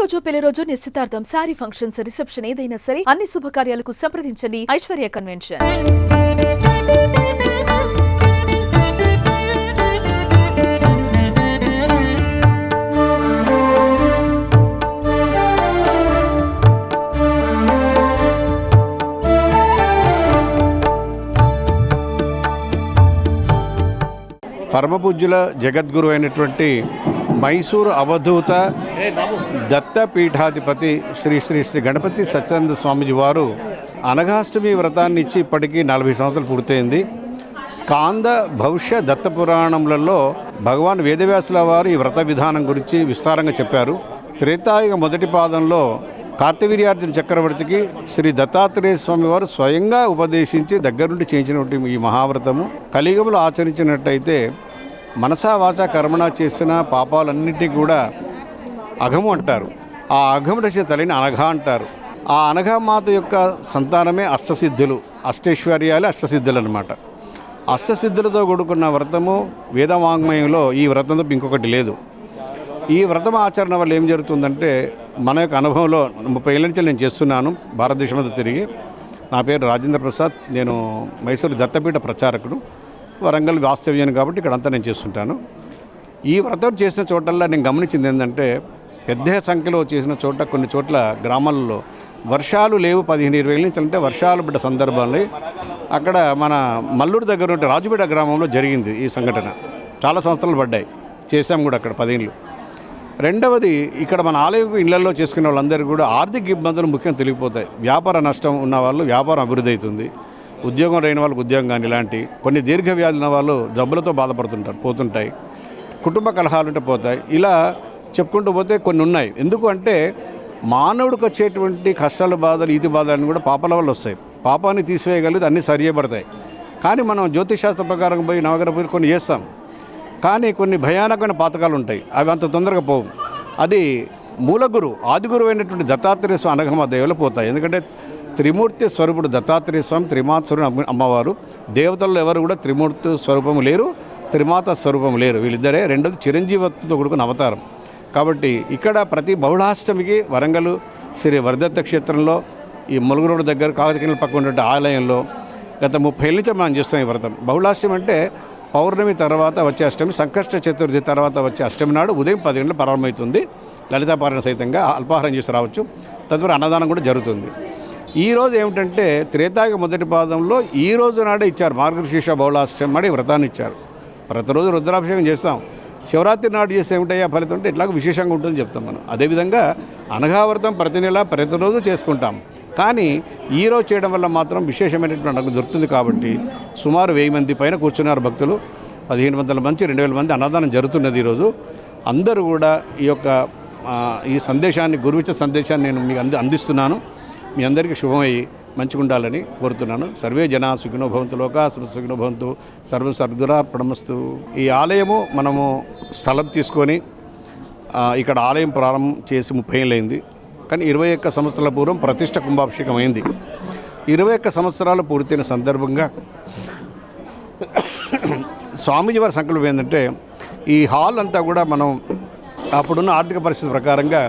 రోజు పెళ్ళి రోజు నిశ్చితార్థం శారీ ఫంక్షన్స్ రిసెప్షన్ ఏదైనా సరే అన్ని శుభకార్యాలకు సంప్రదించండి ఐశ్వర్య కన్వెన్షన్. పరమపూజ్యుల జగద్గురు అయినటువంటి మైసూరు అవధూత దత్తపీఠాధిపతి శ్రీ శ్రీ శ్రీ గణపతి సత్యానంద స్వామిజీ వారు అనఘాష్టమి వ్రతాన్ని ఇచ్చి ఇప్పటికీ నలభై సంవత్సరాలు పూర్తయింది. స్కాంద భవిష్య దత్త పురాణములలో భగవాన్ వేదవ్యాసుల వారు ఈ వ్రత విధానం గురించి విస్తారంగా చెప్పారు. త్రేతాయుగ మొదటి పాదంలో కార్తవీర్యార్జున చక్రవర్తికి శ్రీ దత్తాత్రేయ స్వామి వారు స్వయంగా ఉపదేశించి దగ్గరుండి చేయించినటువంటి ఈ మహావ్రతము కలియుగంలో ఆచరించినట్టయితే మనసా వాచ కర్మణ చేసిన పాపాలన్నింటినీ కూడా అఘము అంటారు. ఆ అఘము రచన తల్లిని అనఘ అంటారు. ఆ అనఘమాత యొక్క సంతానమే అష్టసిద్ధులు. అష్టైశ్వర్యాలు అష్టసిద్ధులు అనమాట అష్టసిద్ధులతో కూడుకున్న వ్రతము వేదవాంగ్మయంలో ఈ వ్రతం తప్ప ఇంకొకటి లేదు. ఈ వ్రతం ఆచరణ వల్ల ఏం జరుగుతుందంటే మన యొక్క అనుభవంలో ముప్పై ఏళ్ళ నుంచి నేను చేస్తున్నాను భారతదేశం తిరిగి. నా పేరు రాజేంద్ర ప్రసాద్ నేను మైసూరు దత్తపీఠ ప్రచారకుడు. వరంగల్ వాస్తవ్యం కాబట్టి ఇక్కడ అంతా నేను చేస్తుంటాను. ఈ వ్రతం చేసిన చోటల్లా నేను గమనించింది ఏంటంటే పెద్ద సంఖ్యలో చేసిన చోట కొన్ని చోట్ల గ్రామాల్లో వర్షాలు లేవు పదిహేను ఇరవై ఏళ్ళ నుంచి అంటే వర్షాలు పడ్డ సందర్భాన్ని అక్కడ మన మల్లూరు దగ్గర ఉంటే రాజుపేట గ్రామంలో జరిగింది ఈ సంఘటన. చాలా సంస్థలు పడ్డాయి. చేశాం కూడా అక్కడ పదేళ్ళు. రెండవది ఇక్కడ మన ఆలయం ఇళ్ళలో చేసుకునే వాళ్ళందరికీ కూడా ఆర్థిక ఇబ్బందులు ముఖ్యంగా తెలిగిపోతాయి. వ్యాపార నష్టం ఉన్న వాళ్ళు వ్యాపారం అభివృద్ధి అవుతుంది. ఉద్యోగం లేని వాళ్ళకి ఉద్యోగం కానీ ఇలాంటి కొన్ని దీర్ఘ వ్యాధులు ఉన్న వాళ్ళు జబ్బులతో బాధపడుతుంటారు పోతుంటాయి. కుటుంబ కలహాలు ఉంటే పోతాయి. ఇలా చెప్పుకుంటూ పోతే కొన్ని ఉన్నాయి. ఎందుకు అంటే మానవుడికి వచ్చేటువంటి కష్టాలు బాధలు ఈతి బాధలు కూడా పాపాల వల్ల వస్తాయి. పాపాన్ని తీసివేయగలిగితే అన్నీ సరియబడతాయి కానీ మనం జ్యోతిషాస్త్ర ప్రకారం పోయి నవగ్రహ పూజలు కొన్ని చేస్తాం. కానీ కొన్ని భయానకమైన పాతకాలు ఉంటాయి. అవి అంత తొందరగా పోవు. అది మూలగురు ఆదిగురు అయినటువంటి దత్తాత్రేయ స్వామి అనగమ దేవులు పోతాయి. ఎందుకంటే త్రిమూర్తి స్వరూపుడు దత్తాత్రేయ స్వామి త్రిమాత అమ్మవారు. దేవతల్లో ఎవరు కూడా త్రిమూర్తి స్వరూపము లేరు త్రిమాత స్వరూపం లేరు. వీళ్ళిద్దరే రెండోది చిరంజీవత్తో కూడుకున్న అవతారం. కాబట్టి ఇక్కడ ప్రతి బహుళాష్టమికి వరంగల్ శ్రీ వరదత్త క్షేత్రంలో ఈ ములుగురోడు దగ్గర కాకతీయ పక్కన ఉన్నటువంటి ఆలయంలో గత ముప్పై ఏళ్ళ నుంచి మనం చేస్తాం ఈ వ్రతం. బహుళాష్టమి అంటే పౌర్ణమి తర్వాత వచ్చే అష్టమి సంకష్ట చతుర్థి తర్వాత వచ్చే అష్టమి నాడు ఉదయం పది గంటలు ప్రారంభమవుతుంది. లలితాపారణ సహితంగా అల్పాహారం చేసి రావచ్చు. తదుపరి అన్నదానం కూడా జరుగుతుంది. ఈరోజు ఏమిటంటే త్రేతాయుగ మొదటి పాదంలో ఈ రోజు నాడే ఇచ్చారు. మార్గశీర్ష బహుళాష్టమి అని వ్రతాన్ని ఇచ్చారు. ప్రతిరోజు రుద్రాభిషేకం చేస్తాం. శివరాత్రి నాడు చేస్తే ఏమిటయ్యా ఫలితం అంటే ఇట్లాగ విశేషంగా ఉంటుందని చెప్తాం మనం. అదేవిధంగా అనఘావ్రతం ప్రతి నెల ప్రతిరోజు చేసుకుంటాం. కానీ ఈ రోజు చేయడం వల్ల మాత్రం విశేషమైనటువంటి నాకు దొరుకుతుంది కాబట్టి సుమారు వెయ్యి మంది పైన కూర్చున్నారు భక్తులు. పదిహేను వందల మంది రెండు వేల మంది అన్నదానం జరుగుతున్నది ఈరోజు అందరూ కూడా ఈ యొక్క ఈ సందేశాన్ని గురువిచ్చ సందేశాన్ని నేను మీకు అంది అందిస్తున్నాను. మీ అందరికీ శుభమై మంచిగా ఉండాలని కోరుతున్నాను. సర్వే జన సుఖినోభవంతు భవంతు సుఖినోభవంతు సుఖినో భవంతు సర్వ సర్దురార్పణమస్తు ఈ ఆలయము మనము స్థలం తీసుకొని ఇక్కడ ఆలయం ప్రారంభం చేసి ముప్పై ఏళ్ళైంది కానీ ఇరవై ఒక్క సంవత్సరాల పూర్వం ప్రతిష్ట కుంభాభిషేకం అయింది ఇరవై ఒక్క సంవత్సరాలు పూర్తయిన సందర్భంగా స్వామీజీ వారి సంకల్పం ఏంటంటే ఈ హాల్ అంతా కూడా మనం అప్పుడున్న ఆర్థిక పరిస్థితి ప్రకారంగా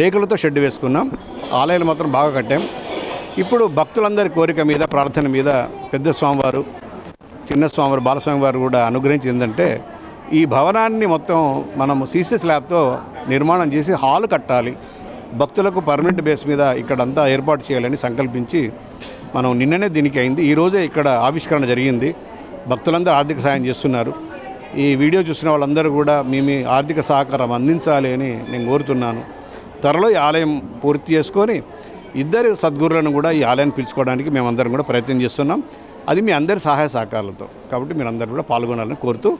రేకులతో షెడ్ వేసుకున్నాం. ఆలయాలు మాత్రం బాగా కట్టాం. ఇప్పుడు భక్తులందరి కోరిక మీద ప్రార్థన మీద పెద్ద స్వామివారు చిన్న స్వామివారు బాలస్వామి వారు కూడా అనుగ్రహించి ఏంటంటే ఈ భవనాన్ని మొత్తం మనము సీసీ స్లాబ్తో నిర్మాణం చేసి హాల్ కట్టాలి. భక్తులకు పర్మనెంట్ బేస్ మీద ఇక్కడంతా ఏర్పాటు చేయాలని సంకల్పించి మనం నిన్ననే దీనికి అయింది. ఈరోజే ఇక్కడ ఆవిష్కరణ జరిగింది. భక్తులందరూ ఆర్థిక సాయం చేస్తున్నారు. ఈ వీడియో చూసిన వాళ్ళందరూ కూడా మేము మీ ఆర్థిక సహకారం అందించాలి అని నేను కోరుతున్నాను. త్వరలో ఈ ఆలయం పూర్తి చేసుకొని ఇద్దరు సద్గురులను కూడా ఈ ఆలయాన్ని పిలుచుకోవడానికి మేమందరం కూడా ప్రయత్నం చేస్తున్నాం. అది మీ అందరి సహాయ సహకారాలతో. కాబట్టి మీరు కూడా పాల్గొనాలని కోరుతూ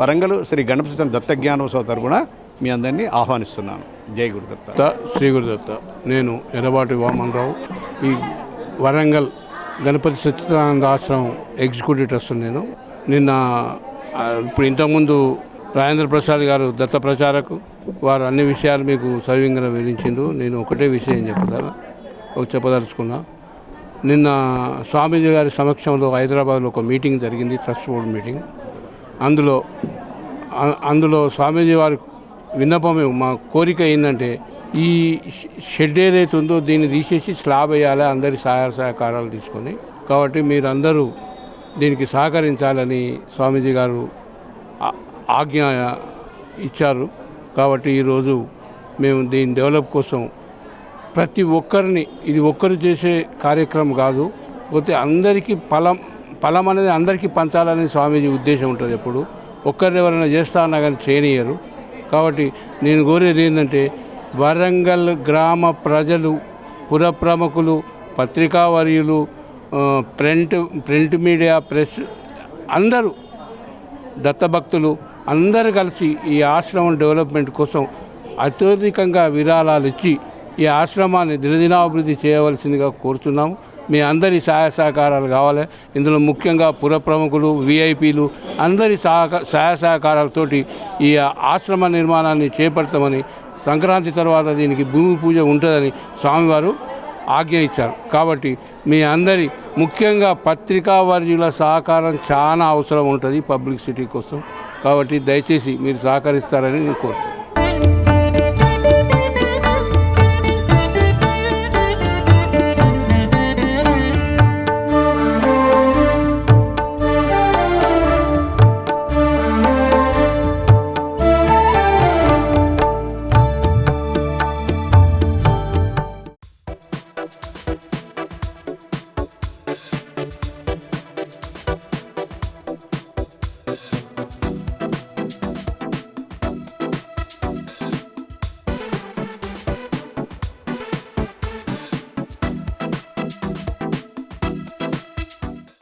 వరంగల్ శ్రీ గణపతి దత్త జ్ఞానోత్సవ తరపున మీ అందరినీ ఆహ్వానిస్తున్నాను. జై గురుదత్త. శ్రీ గురుదత్త. నేను ఎర్రబాటి వామన్రావు. ఈ వరంగల్ గణపతి సచ్చిదానంద ఆశ్రమం ఎగ్జిక్యూటివ్ ట్రస్ట్ నేను. నిన్న ఇప్పుడు ఇంతకుముందు రాజేంద్ర ప్రసాద్ గారు దత్త ప్రచారకు వారు అన్ని విషయాలు మీకు సవింగంగా వివరించిండు నేను ఒకటే విషయం చెప్పుదా ఒక చెప్పదలుచుకున్నా. నిన్న స్వామీజీ గారి సమక్షంలో హైదరాబాద్లో ఒక మీటింగ్ జరిగింది ట్రస్ట్ బోర్డు మీటింగ్. అందులో అందులో స్వామీజీ వారి విన్నపం మా కోరిక ఏంటంటే ఈ షెడ్ ఏదైతే ఉందో దీన్ని తీసేసి స్లాబ్ వేయాలి అందరి సహాయ సహకారాలు తీసుకొని. కాబట్టి మీరందరూ దీనికి సహకరించాలని స్వామీజీ గారు ఆజ్ఞ ఇచ్చారు. కాబట్టి ఈరోజు మేము దీని డెవలప్ కోసం ప్రతి ఒక్కరిని ఇది ఒక్కరు చేసే కార్యక్రమం కాదు. పోతే అందరికీ ఫలం ఫలం అనేది అందరికీ పంచాలని స్వామీజీ ఉద్దేశం ఉంటుంది ఎప్పుడు. ఒక్కరిని ఎవరైనా చేస్తా అన్నా కానీ చేయనియరు. కాబట్టి నేను కోరేది ఏంటంటే వరంగల్ గ్రామ ప్రజలు పురప్రముఖులు పత్రికా వర్యులు ప్రింట్ ప్రింట్ మీడియా ప్రెస్ అందరూ దత్తభక్తులు అందరు కలిసి ఈ ఆశ్రమం డెవలప్మెంట్ కోసం అత్యధికంగా విరాళాలు ఇచ్చి ఈ ఆశ్రమాన్ని దినదినాభివృద్ధి చేయవలసిందిగా కోరుతున్నాము. మీ అందరి సహాయ సహకారాలు కావాలి. ఇందులో ముఖ్యంగా పుర ప్రముఖులు విఐపీలు అందరి సహక సహాయ సహకారాలతోటి ఈ ఆశ్రమ నిర్మాణాన్ని చేపడతామని సంక్రాంతి తర్వాత దీనికి భూమి పూజ ఉంటుందని స్వామివారు ఆజ్ఞ ఇచ్చారు. కాబట్టి మీ అందరి ముఖ్యంగా పత్రికా వర్యుల సహకారం చాలా అవసరం ఉంటుంది పబ్లిసిటీ కోసం. కాబట్టి దయచేసి మీరు సహకరిస్తారని నేను కోరుతున్నాను.